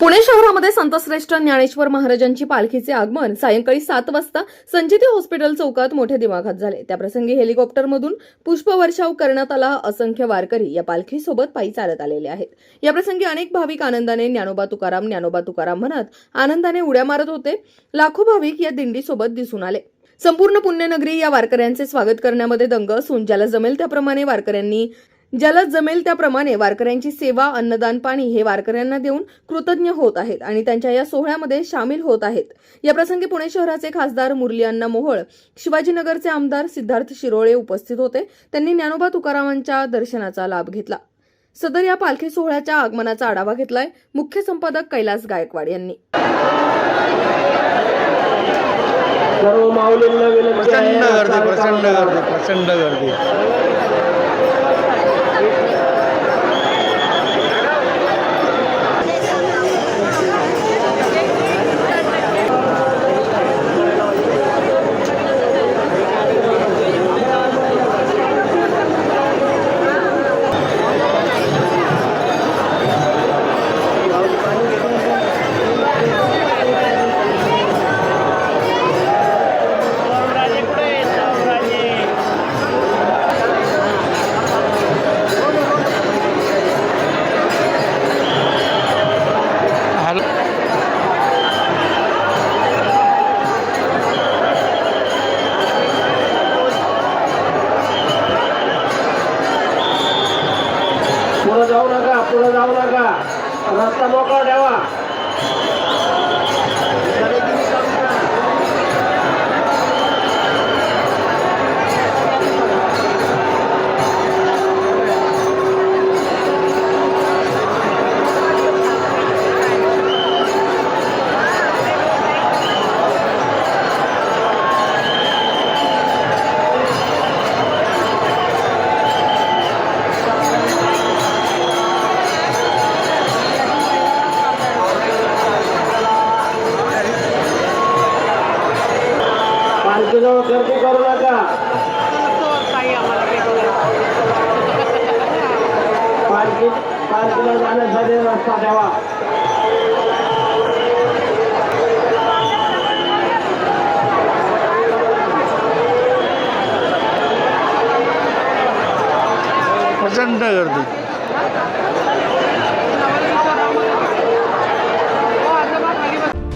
पुणे शहरामध्ये संतश्रेष्ठ ज्ञानेश्वर महाराजांची पालखीचे आगमन सायंकाळी सात वाजता संजिती हॉस्पिटल चौकात मोठ्या दिमाखात झाले. त्याप्रसंगी हेलिकॉप्टरमधून पुष्पवर्षाव करण्यात आला. असंख्य वारकरी या पालखीसोबत पायी चालत आलेले आहेत. याप्रसंगी अनेक भाविक आनंदाने ज्ञानोबा तुकाराम ज्ञानोबा तुकाराम म्हणत आनंदाने उड्या मारत होते. लाखो भाविक या दिंडीसोबत दिसून आले. संपूर्ण पुण्यनगरी या वारकऱ्यांचे स्वागत करण्यामध्ये दंग असून ज्याला जमेल त्याप्रमाणे वारकऱ्यांनी ज्याला जमेल त्याप्रमाणे वारकऱ्यांची सेवा अन्नदान पाणी हे वारकऱ्यांना देऊन कृतज्ञ होत आहेत आणि त्यांच्या या सोहळ्यामध्ये सामील होत आहेत. याप्रसंगी पुणे शहराचे खासदार मुरली अण्णा मोहोळ शिवाजीनगरचे आमदार सिद्धार्थ शिरोळे उपस्थित होते. त्यांनी ज्ञानोबा तुकारामांच्या दर्शनाचा लाभ घेतला. सदर या पालखी सोहळ्याच्या आगमनाचा आढावा घेतलाय मुख्य संपादक कैलास गायकवाड यांनी. सर्व माऊलींना विनंती आहे प्रचंड गर्दी रस्ता प्रचंड करा. गर्दी प्रचंड गर्दी जाऊ नका. रस्ता मोकळा ठेवा. पालखीजवळ गर्दी करू नका पालखी पालखीला जाण्यासाठी रस्ता ठेवा प्रचंड गर्दी